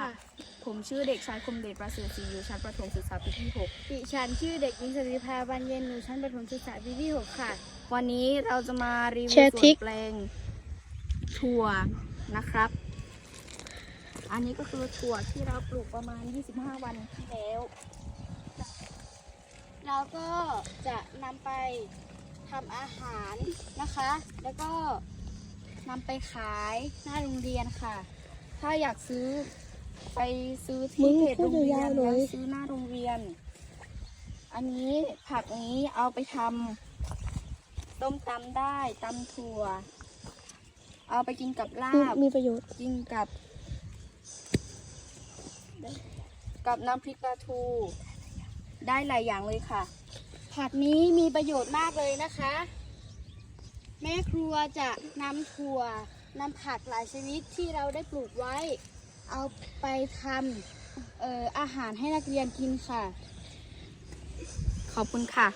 ค่ะค่ะ ผมชื่อเด็กชายคมเดชประเสริฐศรีอยู่ชั้นประถมศึกษาปีที่ ดิฉันชื่อเด็กหญิงสริภาบานเย็นหนูชั้นประถมศึกษาปีที่6ค่ะ 6 วันนี้เราจะมารีวิวแชร์สวทินกแปลงถั่วนะครับ อันนี้ก็คือถั่วที่เราปลูกประมาณ 25 วันที่แล้วเราก็จะนำไปทำอาหารนะคะ แล้วก็นำไปขายหน้าโรงเรียนค่ะ ถ้าอยากซื้อ ไปซื้อมึที่งเพจพูโรดงเรียยานวๆหน่แล้อวยซื้อหน้าโรงเรียน อันนี้ผักนี้เอาไปทำต้มตำได้ตำถั่ว เอาไปกินกับลามีบมีประโยชน์กินกับ กับน้ำพริกปลาทู ได้หลายอย่างเลยค่ะ ผักนี้มีประโยชน์มากเลยนะคะ แม่ครัวจะนำถั่ว นำผักหลายชนิดที่เราได้ปลูกไว้ เอาไปทำเอ่ออาหารให้นักเรียนกินค่ะ ขอบคุณค่ะ